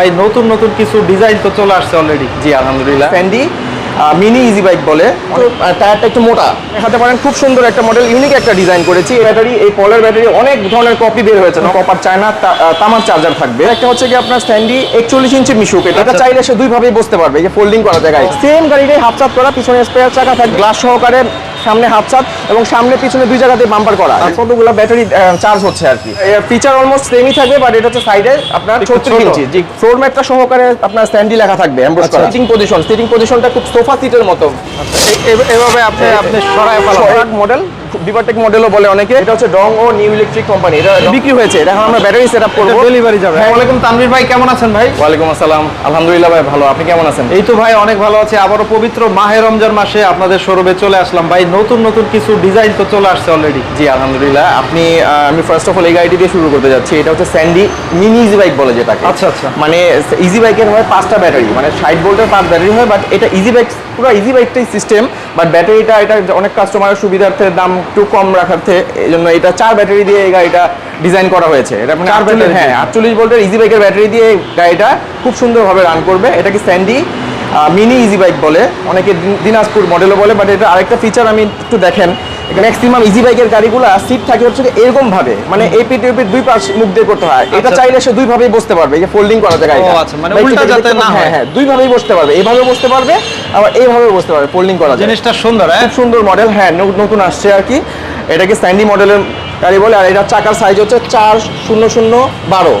ভাই নতুন নতুন কিছু ডিজাইন তো চলে আসছে অলরেডি জি আলহামদুলিল্লাহ। স্যান্ডি মিনি ইজি বাইক বলে। টায়ারটা একটু মোটা। দেখাতে পারেন খুব সুন্দর একটা মডেল ইউনিক একটা ডিজাইন করেছি। এই ব্যাটারি এই পলের ব্যাটারি অনেক ধরনের কপি বের হয়েছে। কপার চায়না তামার চার্জার থাকবে। একটা হচ্ছে কি আপনার স্ট্যান্ডি একচল্লিশ ইঞ্চি মিশুক। এটা এটা চাইলে সে দুইভাবেই বসতে পারবে। যে ফোল্ডিং করা জায়গায়। সেম গাড়িটাই হাফ চাপ করা পিছনে স্পেয়ার চাকা থাকে গ্লাস সহকারে সামনে হাফ চার্জ এবং সামনে পিছনে দুই জায়গাতে বাম্পার করা। কতগুলো ব্যাটারি চার্জ হচ্ছে আর কি? ফিচার অলমোস্ট সেমই থাকবে বাট এটা হচ্ছে সাইডে আপনার ছত্রিশ ইঞ্চি জি ফ্লোর ম্যাটটা সহকারে আপনার স্ট্যান্ডি লেখা থাকবে করা। সিটিং পজিশন সিটিং পজিশনটা খুব সোফা সিটের মতো। এ- এভাবে আপনি আপনি সরায় ফেলাবেন। মডেল বিভারটেক মডেলও বলে অনেকে এটা হচ্ছে ডং ও নিউ ইলেকট্রিক কোম্পানি এটা বিক্রি হয়েছে এখন আমরা ব্যাটারি সেটআপ করব। ডেলিভারি যাবে। হ্যাঁ। ওয়ালাইকুম তানভীর ভাই কেমন আছেন ভাই? ওয়ালাইকুম আসসালাম। আলহামদুলিল্লাহ ভাই ভালো। আপনি কেমন আছেন? এই তো ভাই অনেক ভালো আছে। আবারও পবিত্র মাহে রমজান মাসে আপনাদের শোরুমে চলে আসলাম। ভাই নতুন নতুন কিছু ডিজাইন তো চলে আসছে অলরেডি জি আলহামদুলিল্লাহ। আপনি আমি ফার্স্ট অফ অল এই গাড়িটি দিয়ে শুরু করতে যাচ্ছি। এটা হচ্ছে স্যান্ডি মিনি ইজি বাইক বলে যেটাকে। আচ্ছা, আচ্ছা। মানে ইজি বাইকের হয় পাঁচটা ব্যাটারি মানে ষাট ভোল্টের পাঁচ ব্যাটারি হয় বাট এটা ইজি বাইক পুরো ইজি বাইকটাই সিস্টেম বাট ব্যাটারিটা এটা অনেক কাস্টমারের সুবিধার্থে দাম একটু কম রাখার্থে এই জন্য এটা চার ব্যাটারি দিয়ে এই গাড়িটা ডিজাইন করা হয়েছে। এটা মানে আটচল্লিশ হ্যাঁ আটচল্লিশ ভোল্টের ইজি বাইকের ব্যাটারি দিয়ে এই গাড়িটা খুব সুন্দরভাবে রান করবে। এটা কি স্যান্ডি মিনি ইজি বাইক বলে। অনেকে দিন- দিনাজপুর মডেলও বলে বাট এটা আরেকটা ফিচার আমি একটু দেখেন। ম্যাক্সিমাম ইজি বাইকের গাড়িগুলো সিট থাকে হচ্ছে এরকম ভাবে। মানে এই পিঠ দুই পাশ মুখ দিয়ে করতে হয়। এটা আচ্ছা। চাইলে সে দুই ভাবেই বসতে পারবে এই যে ফোল্ডিং করা যায় গাড়িটা। ও আচ্ছা, মানে উল্টা যাতে না হয়। হ্যাঁ। হ্যাঁ দুই ভাবেই বসতে পারবে। এইভাবে বসতে পারবে আবার এইভাবে বসতে পারবে ফোল্ডিং করা যায়। জিনিসটা সুন্দর হ্যাঁ? খুব সুন্দর মডেল হ্যাঁ নতুন আসছে আর কি। এটাকে স্যান্ডি মডেলের গাড়ি বলে আর এটা চাকার সাইজ হচ্ছে চার শূন্য শূন্য বারো।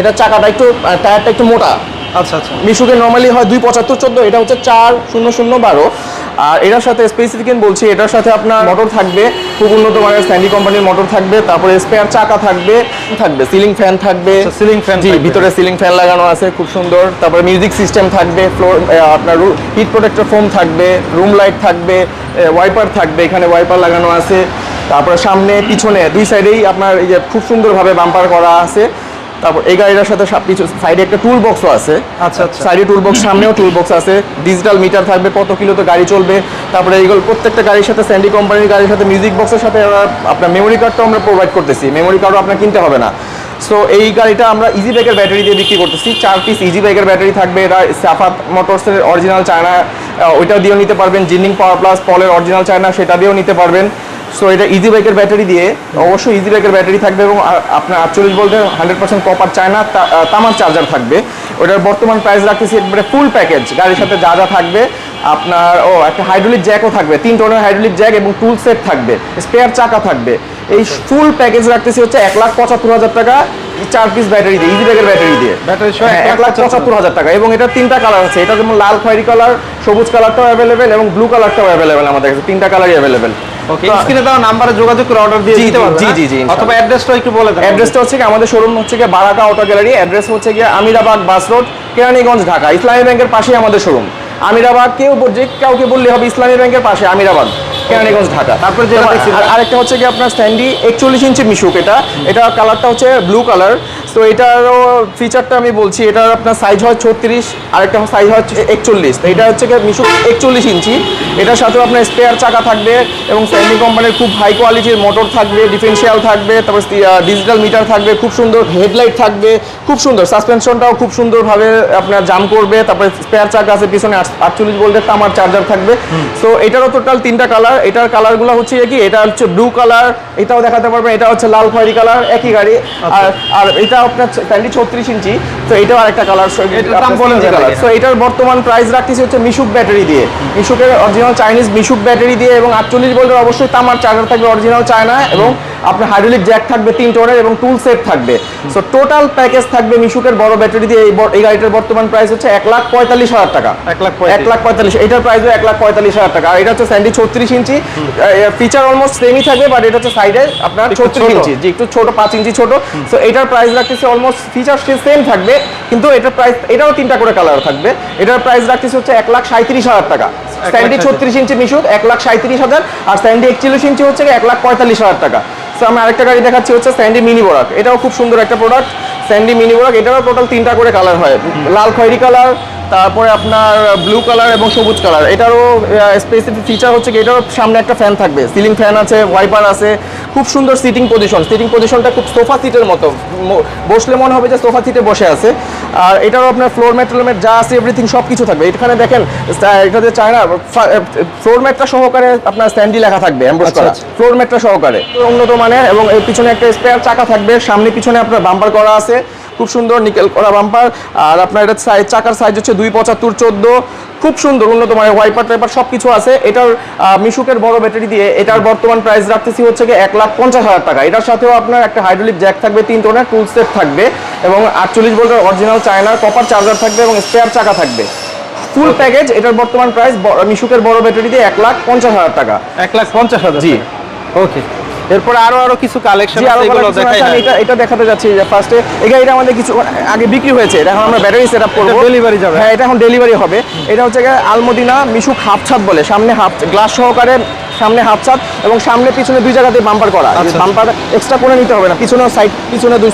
এটা চাকাটা একটু টায়ারটা একটু মোটা। আচ্ছা আচ্ছা। মিশুকে নর্মালি হয় দুই পঁচাত্তর চোদ্দ এটা হচ্ছে চার শূন্য শূন্য বারো। আর এটার সাথে স্পেসিফিকেন্ট বলছি এটার সাথে আপনার মোটর থাকবে খুব উন্নত মানের স্যান্ডি কোম্পানির মোটর থাকবে তারপরে স্পেয়ার চাকা থাকবে থাকবে সিলিং ফ্যান থাকবে। আচ্ছা, ceiling fan জি ভিতরে সিলিং ফ্যান লাগানো আছে খুব সুন্দর। তারপরে মিউজিক সিস্টেম থাকবে ফ্লোর আপনার হিট প্রোটেক্টর ফোম থাকবে রুম লাইট থাকবে ওয়াইপার থাকবে এখানে ওয়াইপার লাগানো আছে। তারপরে সামনে পিছনে দুই সাইডেই আপনার এই যে খুব সুন্দরভাবে বাম্পার করা আছে। তারপর এই গাড়িটার সাথে সব কিছু সাইডে একটা টুল বক্সও আছে। আচ্ছা আচ্ছা। সাইডে টুল বক্স সামনেও টুল বক্স আছে। ডিজিটাল মিটার থাকবে কত কিলো তো গাড়ি চলবে। তারপরে এইগুলো প্রত্যেকটা গাড়ির সাথে স্যান্ডি কোম্পানির গাড়ির সাথে মিউজিক বক্সের সাথে আপনার মেমোরি কার্ডটাও আমরা প্রোভাইড করতেছি। মেমোরি কার্ডও আপনার কিনতে হবে না। সো এই গাড়িটা আমরা ইজি বাইকের ব্যাটারি দিয়ে বিক্রি করতেছি। চার পিস ইজি বাইকের ব্যাটারি থাকবে। এটা সাফাত মোটরসের অরিজিনাল চায়না ওইটা দিয়েও নিতে পারবেন। জিনিং পাওয়ার প্লাস পলের অরিজিনাল চায়না সেটা দিয়েও নিতে পারবেন। সো এটা ইজি বাইকের ব্যাটারি দিয়ে অবশ্যই ইজি বাইকের ব্যাটারি থাকবে এবং আপনার আটচল্লিশ ভোল্টের হান্ড্রেড পার্সেন্ট কপার চায়না তা- আহ, তামার চার্জার থাকবে। ওটার বর্তমান প্রাইস রাখতেছি একবারে ফুল প্যাকেজ গাড়ির সাথে যা যা থাকবে আপনার ও একটা হাইড্রোলিক জ্যাকও থাকবে। তিন টনের হাইড্রোলিক জ্যাক এবং টুল সেট থাকবে। স্পেয়ার চাকা থাকবে। এই ফুল প্যাকেজ রাখতেছি হচ্ছে এক লাখ পঁচাত্তর হাজার টাকা চার পিস ব্যাটারি দিয়ে ইজি ব্যাগের ব্যাটারি দিয়ে। ব্যাটারি এক লাখ পঁচাত্তর হাজার টাকা। এবং এটা তিনটা কালার আছে। এটা যেমন লাল খয়েরি কালার সবুজ কালারটাও অ্যাভেলেবেল এবং ব্লু কালারটাও অ্যাভেলেবেল আমাদের কাছে। তিনটা কালারই অ্যাভেলেবেল ওকে স্ক্রিনে দেওয়া নাম্বারে যোগাযোগ করে অর্ডার দিয়ে দিতে জি, পারবেন জি, হ্যাঁ? জি, জি, অথবা অ্যাড্রেসটা একটু বলে দেন। অ্যাড্রেসটা হচ্ছে কি আমাদের শোরুম হচ্ছে কি বারাকা অটো গ্যালারি অ্যাড্রেস হচ্ছে আমিরাবাদ বাস রোড কেরানীগঞ্জ ঢাকা। ইসলামী ব্যাংকের পাশেই আমাদের শোরুম আমিরাবাদ কেউ যে কাউকে বললে হবে ইসলামী ব্যাংকের পাশে আমিরাবাদ। কেরানীগঞ্জ ঢাকা। তারপরে যেটা আরেকটা হচ্ছে কি আপনার স্ট্যান্ডি একচল্লিশ ইঞ্চি মিশুক এটা। এটা কালারটা হচ্ছে ব্লু কালার তো এটারও ফিচারটা আমি বলছি এটার আপনার সাইজ হয় ছত্রিশ আরেকটা সাইজ হয় একচল্লিশ। তো এটা হচ্ছে কি মিশুক একচল্লিশ ইঞ্চি। এটার সাথেও আপনার স্পেয়ার চাকা থাকবে এবং স্যান্ডি কোম্পানির খুব হাই কোয়ালিটির মোটর থাকবে ডিফেন্সিয়াল থাকবে তারপর ডিজিটাল মিটার থাকবে খুব সুন্দর হেডলাইট থাকবে খুব সুন্দর। সাসপেনশনটাও খুব সুন্দরভাবে আপনার জাম করবে তারপরে স্পেয়ার চাকা আছে পিছনে আটচল্লিশ ভোল্টের তামার চার্জার থাকবে। সো এটারও টোটাল তিনটা কালার এটার কালারগুলো হচ্ছে কি এটা হচ্ছে ব্লু কালার এটাও দেখাতে পারবেন এটা হচ্ছে লাল খয়েরি কালার একই গাড়ি। আর আর এটা আপনার স্যান্ডি ছত্রিশ ইঞ্চি তো এটাও আরেকটা কালার সো এটার বর্তমান প্রাইস রাখতেছি হচ্ছে মিশুক ব্যাটারি দিয়ে। মিশুকের অরিজিনাল চাইনিজ মিশুক ব্যাটারি দিয়ে এবং আটচল্লিশ ভোল্টের অবশ্যই তামার চার্জার থাকবে অরিজিনাল চায়না এবং আপনার হাইড্রোলিক জ্যাক থাকবে তিন টনের এবং টুল সেট থাকবে। সো টোটাল প্যাকেজ থাকবে মিশুকের বড় ব্যাটারি দিয়ে এই গাড়িটার বর্তমান প্রাইস হচ্ছে এক লাখ পঁয়তাল্লিশ হাজার টাকা। এক লাখ। এক লাখ পঁয়তাল্লিশ এটার প্রাইস এক লাখ পঁয়তাল্লিশ হাজার টাকা। আর এটা হচ্ছে স্যান্ডি ছত্রিশ ইঞ্চি ফিচার অলমোস্ট সেমই থাকবে বাট এটা হচ্ছে সাইডে আপনার ছত্রিশ ইঞ্চি। জি একটু ছোট পাঁচ ইঞ্চি ছোট। সো এটার প্রাইস রাখতেছে অলমোস্ট ফিচার সেম থাকবে কিন্তু এটার প্রাইস এটাও তিনটা করে কালার থাকবে। এটার প্রাইস রাখতেছে হচ্ছে এক লাখ সাঁত্রিশ হাজার টাকা। সাঁইত্রিশ। ছত্রিশ ইঞ্চি মিশুক এক লাখ সাঁত্রিশ হাজার। আর স্যান্ডি একচল্লিশ ইঞ্চি হচ্ছে এক লাখ পঁয়তাল্লিশ হাজার টাকা। সো আমি আরেকটা গাড়ি দেখাচ্ছি হচ্ছে স্ট্যান্ডি মিনি বরাক এটাও খুব সুন্দর একটা প্রোডাক্ট স্যান্ডি মিনি বরাক এটারও টোটাল তিনটা করে কালার হয়। লাল খয়েরি কালার তারপরে আপনার ব্লু কালার এবং সবুজ কালার এটারও স্পেসিফিক ফিচার হচ্ছে কি এটারও সামনে একটা ফ্যান থাকবে। সিলিং ফ্যান আছে ওয়াইপার আছে। খুব সুন্দর সিটিং পজিশন সিটিং পজিশনটা খুব সোফা সিটের মতো। বসলে মনে হবে যে সোফা সিটে বসে আছে। আর এটারও আপনার ফ্লোর ম্যাট টোলম্যাট যা আছে এভরিথিং সব কিছু থাকবে। এখানে দেখেন এটাতে চায়না ফ্লোর ম্যাটটা সহকারে আপনার স্ট্যান্ডি লেখা থাকবে এমব্রস আচ্ছা, করা। আচ্ছা। ফ্লোর ম্যাটটা সহকারে। উন্নত মানের এবং পিছনে একটা স্পেয়ার চাকা থাকবে। সামনে পিছনে আপনার বাম্পার করা আছে। খুব সুন্দর নিকেল করা বাম্পার। আর আপনার এটা সাইজ চাকার সাইজ হচ্ছে দুই পঁচাত্তর চোদ্দ। খুব সুন্দর উন্নত মানের ওয়াইপার টাইপার সব কিছু আছে। এটার মিশুকের বড় ব্যাটারি দিয়ে এটার বর্তমান প্রাইস রাখতেছি হচ্ছে কি এক লাখ পঞ্চাশ হাজার টাকা। এটার সাথেও আপনার একটা হাইড্রোলিক জ্যাক থাকবে তিন টোনের টুল সেট থাকবে এবং আটচল্লিশ ভোল্টের অরিজিনাল চায়নার কপার চার্জার থাকবে এবং স্পেয়ার চাকা থাকবে। ফুল প্যাকেজ এটার বর্তমান প্রাইস মিশুকের বড় ব্যাটারি দিয়ে এক লাখ পঞ্চাশ হাজার টাকা। এক লাখ পঞ্চাশ হাজার জি। ওকে এরপরে আরও আরও কিছু কালেকশন আছে এগুলো দেখাই আমি এটা এটা দেখাতে যাচ্ছি যে ফার্স্টে এই গাড়িটা আমাদের কিছু আগে বিক্রি হয়েছে এটা এখন আমরা ব্যাটারি সেটআপ করব। ডেলিভারি এটা যাবে? হ্যাঁ এটা এখন ডেলিভারি হবে। এটা হচ্ছে আলমদিনা মিশুক হাফ ছাদ বলে সামনে হাফ গ্লাস সহকারে সামনে হাফ ছাদ এবং সামনে পিছনে দুই জায়গাতে বাম্পার করা। আচ্ছা। বাম্পার এক্সট্রা করে নিতে হবে না পিছনে সাইড পিছনে দুই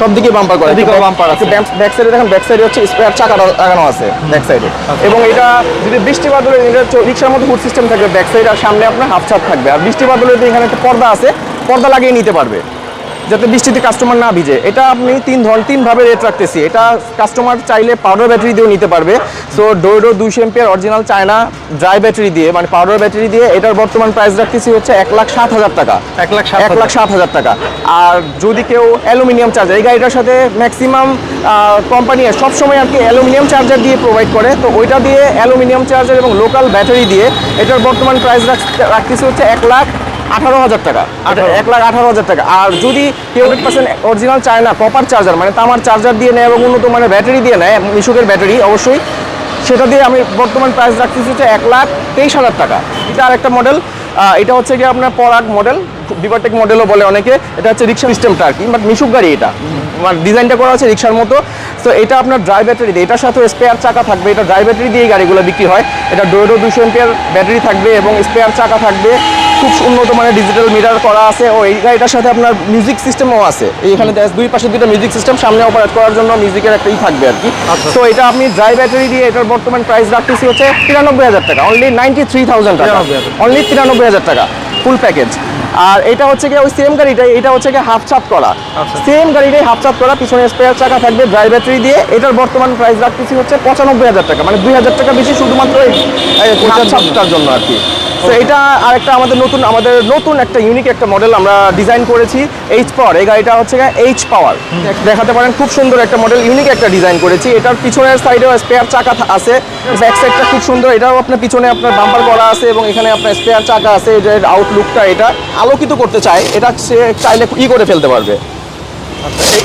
সব দিকে বাম্পার করা এদিকেও বাম্পার আছে। ব্যাক সাইডে দেখেন ব্যাক সাইডে হচ্ছে স্পেয়ার চাকা লাগানো আছে ব্যাক সাইডে। এবং এটা যদি বৃষ্টি বাদলে এটা রিক্সার মতো হুড সিস্টেম থাকবে ব্যাক সাইড আর সামনে আপনার হাফ ছাপ থাকবে আর বৃষ্টি বাদলে এখানে একটা পর্দা আছে পর্দা লাগিয়ে নিতে পারবে যাতে বৃষ্টিতে কাস্টমার না ভিজে। এটা আপনি তিন ধরন তিনভাবে রেট রাখতেছি। এটা কাস্টমার চাইলে পাউডার ব্যাটারি দিয়েও নিতে পারবে। সো ডোডো দুইশো ampere original China dry battery দিয়ে মানে পাউডার ব্যাটারি দিয়ে এটার বর্তমান প্রাইস রাখতেছি হচ্ছে এক লাখ সাত হাজার টাকা। এক লাখ এক লাখ সাত হাজার টাকা। আর যদি কেউ অ্যালুমিনিয়াম চার্জার এই গাড়িটার সাথে ম্যাক্সিমাম কোম্পানি সবসময় আর কি অ্যালুমিনিয়াম চার্জার দিয়ে প্রোভাইড করে তো ওইটা দিয়ে অ্যালুমিনিয়াম চার্জার এবং লোকাল ব্যাটারি দিয়ে এটার বর্তমান প্রাইস রাখতেছি হচ্ছে এক লাখ আঠারো হাজার টাকা। এক লাখ আঠারো হাজার টাকা। আর যদি হান্ড্রেড পার্সেন্ট অরিজিনাল চায় না কপার চার্জার মানে তামার চার্জার দিয়ে নেয় এবং উন্নত মানের ব্যাটারি দিয়ে নেয় মিশুকের ব্যাটারি অবশ্যই সেটা দিয়ে আমি বর্তমান প্রাইস রাখতেছি হচ্ছে এক লাখ তেইশ হাজার টাকা। এটা আর একটা মডেল এটা হচ্ছে কি আপনার পরাগ মডেল বিভারটেক মডেলও বলে অনেকে এটা হচ্ছে রিক্সা সিস্টেমটা আর কি বাট মিশুক গাড়ি এটা। মানে ডিজাইনটা করা আছে রিক্সার মতো। তো এটা আপনার ড্রাই ব্যাটারি দিয়ে এটার সাথে স্পেয়ার চাকা থাকবে এটা ড্রাই ব্যাটারি দিয়ে গাড়িগুলো বিক্রি হয়। এটা ডোয়েডো দুশো এমপিয়ার ব্যাটারি থাকবে এবং স্পেয়ার চাকা থাকবে। খুব উন্নত মানের ডিজিটাল মিটার করা আছে ও এই গাড়িটার সাথে আপনার মিউজিক সিস্টেমও আছে। এইখানে দুই পাশে দুটো মিউজিক সিস্টেম সামনে অপারেট করার জন্য মিউজিকের একটা ই থাকবে আর কি। আচ্ছা। তো এটা আপনি ড্রাই ব্যাটারি দিয়ে এটার বর্তমান প্রাইস রাখতেছি হচ্ছে তিরানব্বই হাজার টাকা অনলি নাইনটি থ্রি থাউজেন্ড টাকা। অনলি তিরানব্বই হাজার টাকা ফুল প্যাকেজ আর এটা হচ্ছে কি ওই সেম গাড়িটাই এটা হচ্ছে কি হাফ চাপ করা। আচ্ছা। সেম গাড়িটাই হাফ চাপ করা পিছনে স্পেয়ার চাকা থাকবে ড্রাই ব্যাটারি দিয়ে। এটার বর্তমান প্রাইস রাখতেছি হচ্ছে পঁচানব্বই হাজার টাকা মানে দুই হাজার টাকা বেশি শুধুমাত্র এই হাফ চাপটার জন্য আর কি। তো এটা আরেকটা আমাদের নতুন আমাদের নতুন একটা ইউনিক একটা মডেল আমরা ডিজাইন করেছি এইচ পাওয়ার এই গাড়িটা হচ্ছে এইচ পাওয়ার দেখাতে পারেন খুব সুন্দর একটা মডেল ইউনিক একটা ডিজাইন করেছি। এটার পিছনের সাইডেও স্পেয়ার চাকা আছে। ব্যাক সাইডটা খুব সুন্দর। এটাও আপনার পিছনে আপনার বাম্পার করা আছে এবং এখানে আপনার স্পেয়ার চাকা আছে এটার আউটলুকটা এটা। আলোকিত করতে চায়। এটা সে চাইলে ই করে ফেলতে পারবে।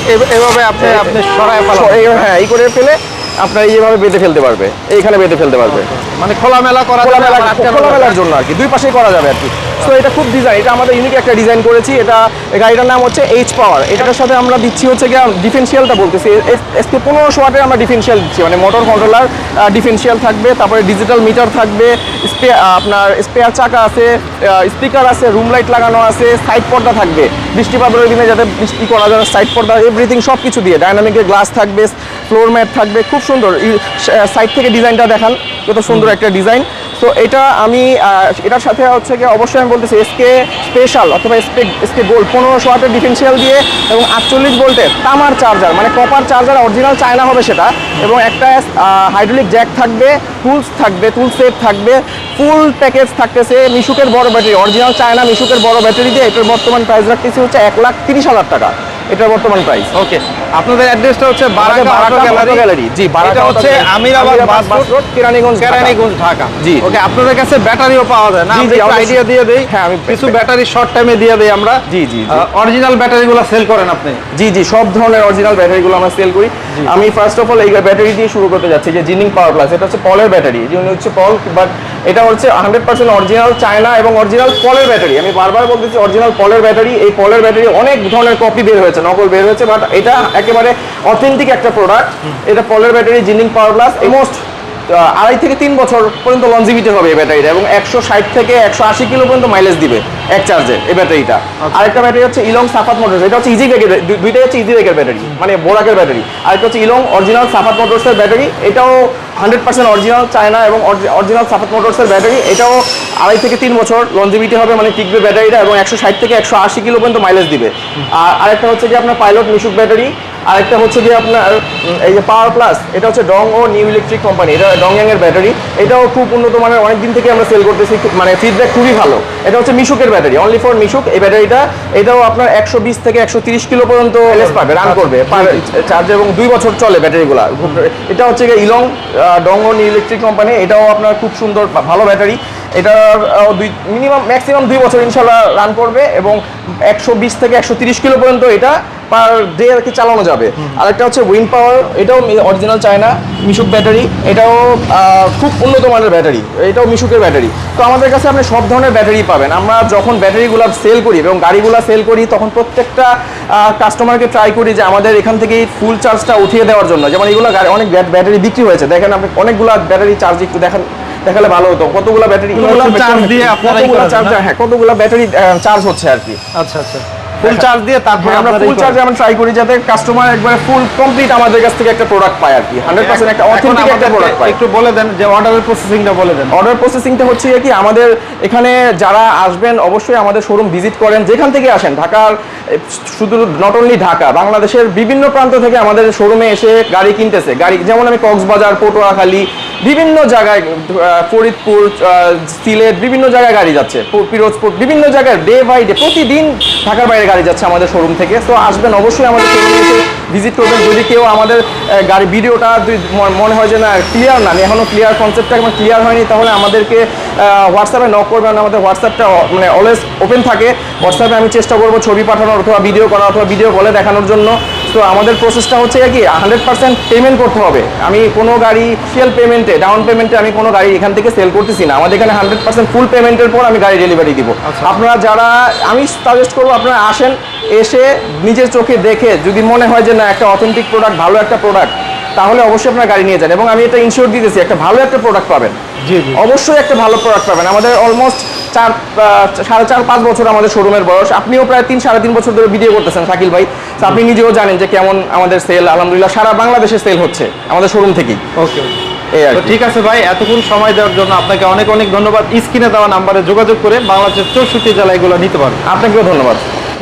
এ- এভাবে আপনি আপনি সরায় হ্যাঁ এই করে ফেলে আপনার এইভাবে বেঁধে ফেলতে পারবে। এইখানে বেঁধে ফেলতে পারবে। মানে খোলামেলা করা যাবে, খোলামেলা আবার খোলামেলার জন্য আর কি। দুই পাশেই করা যাবে আর কি। তো এটা খুব ডিজাইন এটা আমাদের ইউনিক একটা ডিজাইন করেছি। এটা গাড়িটার নাম হচ্ছে এইচ পাওয়ার এটার সাথে আমরা দিচ্ছি হচ্ছে গিয়ে ডিফেন্সিয়ালটা বলতেছি। এসকে পনেরোশো ওয়াটের আমরা ডিফেন্সিয়াল দিচ্ছি। মানে মোটর কন্ট্রোলার ডিফেন্সিয়াল থাকবে তারপরে ডিজিটাল মিটার থাকবে স্পে- আপনার স্পেয়ার চাকা আছে স্পিকার আছে রুম লাইট লাগানো আছে সাইড পর্দা থাকবে। বৃষ্টিপাতের দিনে যাতে বৃষ্টি করা যায় সাইড পর্দা এভরিথিং সব কিছু দিয়ে ডাইনামিকের গ্লাস থাকবে ফ্লোর ম্যাট থাকবে। খুব সুন্দর। সাইড থেকে ডিজাইনটা দেখান। কত সুন্দর একটা ডিজাইন তো এটা আমি এটার সাথে হচ্ছে কি অবশ্যই আমি বলতেছি এসকে স্পেশাল অথবা এসকে এসকে গোল্ড পনেরোশো ওয়াটের ডিফেন্সিয়াল দিয়ে এবং আটচল্লিশ ভোল্টের তামার চার্জার মানে কপার চার্জার অরিজিনাল চায়না হবে সেটা, এবং একটা হাইড্রোলিক জ্যাক থাকবে টুলস থাকবে টুল সেট থাকবে ফুল প্যাকেজ থাকতেছে মিশুকের বড় ব্যাটারি অরিজিনাল চায়না মিশুকের বড় ব্যাটারি দিয়ে এটার বর্তমান প্রাইস রাখতেছি হচ্ছে এক লাখ তিরিশ হাজার টাকা, এটার বর্তমান প্রাইস ওকে আপনাদের অ্যাড্রেসটা হচ্ছে বারাকা গ্যালারি গ্যালারি জি বারাকা হচ্ছে আমিরাবাদ বাস রোড কেরানীগঞ্জ। কেরানীগঞ্জ ঢাকা। জি। ওকে আপনাদের কাছে ব্যাটারিও পাওয়া যায় না? জি, আইডিয়া দিয়ে দেই। হ্যাঁ, আমি- কিছু ব্যাটারি শর্ট টাইমে দিয়ে দেই আমরা। জি, জি। অরিজিনাল ব্যাটারিগুলো সেল করেন আপনি। জি জি সব ধরনের অরিজিনাল ব্যাটারিগুলো আমরা সেল করি। আমি ফার্স্ট অফ অল এই ব্যাটারি দিয়ে শুরু করতে যাচ্ছি যে জিনিং পাওয়ার প্লাস এটা হচ্ছে পলের ব্যাটারি যিনি হচ্ছে পল বাট এটা হচ্ছে হান্ড্রেড পার্সেন্ট অরিজিনাল চায়না এবং অরিজিনাল পলের ব্যাটারি আমি বারবার বলতেছি অরিজিনাল পলের ব্যাটারি এই পলের ব্যাটারি অনেক ধরনের কপি বের হয়েছে নকল বের হয়েছে বাট এটা একেবারে অথেন্টিক একটা প্রোডাক্ট এটা পলের battery Jining power plus most আড়াই থেকে তিন বছর পর্যন্ত লঞ্জিভিটি হবে এই ব্যাটারিটা এবং একশো ষাট থেকে একশো আশি কিলো পর্যন্ত মাইলেজ দিবে এক চার্জে এই ব্যাটারিটা আরেকটা ব্যাটারি হচ্ছে ইলং সাফাত মোটরস এটা হচ্ছে ইজি ব্যাগের দুইটাই হচ্ছে ইজি ব্যাগের ব্যাটারি মানে বোরাকের ব্যাটারি আরেকটা হচ্ছে ইলং অরিজিনাল সাফাত মোটরসের ব্যাটারি এটাও হান্ড্রেড পার্সেন্ট অরিজিনাল চায়না এবং অরিজিনাল সাফাত মোটরসের ব্যাটারি এটাও আড়াই থেকে তিন বছর লঞ্জিভিটি হবে মানে টিকবে ব্যাটারিটা এবং একশো ষাট থেকে একশো আশি কিলো পর্যন্ত মাইলেজ দিবে। আর আরেকটা হচ্ছে যে আপনার পাইলট মিশুক ব্যাটারি আরেকটা হচ্ছে কি আপনার এই যে পাওয়ার প্লাস এটা হচ্ছে Dong O new electric company এটা ডংয়াং এর ব্যাটারি এটাও খুব উন্নত মানের অনেক দিন থেকে আমরা সেল করতেছি মানে ফিডব্যাক খুবই ভালো। এটা হচ্ছে মিশুকের ব্যাটারি অনলি ফর মিশুক এই ব্যাটারিটা এটাও আপনার একশো বিশ থেকে একশো তিরিশ কিলো পর্যন্ত এলএস পাবে রান করবে চার্জ এবং দুই বছর চলে ব্যাটারিগুলা এটা হচ্ছে গিয়ে ইলং ডং ও নিউ ইলেকট্রিক কোম্পানি এটাও আপনার খুব সুন্দর ভালো ব্যাটারি এটা দুই মিনিমাম ম্যাক্সিমাম দুই বছর ইনশাল্লাহ রান করবে এবং একশো বিশ থেকে একশো তিরিশ কিলো পর্যন্ত এটা পার ডে আর কি চালানো যাবে। আরেকটা হচ্ছে উইন্ড পাওয়ার এটাও অরিজিনাল চায়না মিশুক ব্যাটারি এটাও খুব উন্নত মানের ব্যাটারি এটাও মিশুকের ব্যাটারি তো আমাদের কাছে আপনি সব ধরনের ব্যাটারি পাবেন। আমরা যখন ব্যাটারিগুলো সেল করি এবং গাড়িগুলো সেল করি তখন প্রত্যেকটা কাস্টমারকে ট্রাই করি যে আমাদের এখান থেকেই ফুল চার্জটা উঠিয়ে দেওয়ার জন্য। যেমন এগুলো গাড়ি অনেক ব্যাটারি বিক্রি হয়েছে। দেখেন আপনি অনেকগুলো ব্যাটারি চার্জ একটু দেখান দেখালে ভালো হতো। কতগুলো ব্যাটারি charge দিয়ে আপনারা কতগুলো চার্জ হ্যাঁ কতগুলো ব্যাটারি চার্জ হচ্ছে আর কি। আচ্ছা আচ্ছা। ফুল চার্জ দিয়ে তারপরে আমরা ফুল। চার্জে আমরা ট্রাই করি যাতে কাস্টমার একবারে ফুল কমপ্লিট আমাদের কাছ থেকে একটা প্রোডাক্ট পায় আর কি। হান্ড্রেড পার্সেন্ট একটা অথেন্টিক একটা প্রোডাক্ট পায়। একটু বলে দেন যে অর্ডারের প্রসেসিংটা বলে দেন। অর্ডার প্রসেসিংটা হচ্ছে কি আমাদের এখানে যারা আসবেন অবশ্যই আমাদের শোরুম ভিজিট করেন যেখান থেকে আসেন ঢাকার শুধু নট অনলি ঢাকা বাংলাদেশের বিভিন্ন প্রান্ত থেকে আমাদের শোরুমে এসে গাড়ি কিনতেছে। গাড়ি যেমন আমি কক্সবাজার পটুয়াখালী বিভিন্ন জায়গায় ফরিদপুর সিলেট, বিভিন্ন জায়গায় গাড়ি যাচ্ছে। পিরোজপুর বিভিন্ন জায়গায় ডে বাই ডে প্রতিদিন ঢাকার বাইরে গাড়ি যাচ্ছে আমাদের শোরুম থেকে। তো আসবেন অবশ্যই আমাদের শোরুমে এসে ভিজিট করবেন। যদি কেউ আমাদের গাড়ি ভিডিওটা মনে হয় যে না ক্লিয়ার না, আমি এখনও ক্লিয়ার কনসেপ্টটা আমার ক্লিয়ার হয়নি, তাহলে আমাদেরকে হোয়াটসঅ্যাপে নক করবেন। আমাদের হোয়াটসঅ্যাপটা মানে অলওয়েজ ওপেন থাকে। হোয়াটসঅ্যাপে আমি চেষ্টা করব ছবি পাঠানোর অথবা ভিডিও করা অথবা ভিডিও কলে দেখানোর জন্য। তো আমাদের প্রসেসটা হচ্ছে কি হান্ড্রেড পার্সেন্ট পেমেন্ট করতে হবে। আমি কোনো গাড়ি সেল পেমেন্টে ডাউন পেমেন্টে আমি কোনো গাড়ি এখান থেকে সেল করতেছি না। আমাদের এখানে হান্ড্রেড পার্সেন্ট ফুল পেমেন্টের পর আমি গাড়ি ডেলিভারি দিব। আচ্ছা। আপনারা যারা আমি সাজেস্ট করব আপনারা আসেন এসে নিজের চোখে দেখে যদি মনে হয় যে না একটা অথেন্টিক প্রোডাক্ট ভালো একটা প্রোডাক্ট তাহলে অবশ্যই আপনার গাড়ি নিয়ে যান। এবং আমি এটা ইনশিওর দিতেছি একটা ভালো একটা প্রোডাক্ট পাবেন। অবশ্যই একটা ভালো প্রোডাক্ট পাবেন। আমাদের অলমোস্ট চার সাড়ে চার পাঁচ বছর আমাদের শোরুমের বয়স। আপনিও প্রায় তিন সাড়ে তিন বছর ধরে ভিডিও করতেছেন শাকিল ভাই। তো আপনি নিজেও জানেন যে কেমন আমাদের সেল আলহামদুলিল্লাহ সারা বাংলাদেশে সেল হচ্ছে আমাদের শোরুম থেকেই। ওকে ঠিক আছে ভাই এতক্ষণ সময় দেওয়ার জন্য আপনাকে অনেক অনেক ধন্যবাদ। স্ক্রিনে দেওয়া নাম্বারে যোগাযোগ করে বাংলাদেশের চৌষট্টি জেলায় এগুলো নিতে পারবেন। আপনাকেও ধন্যবাদ।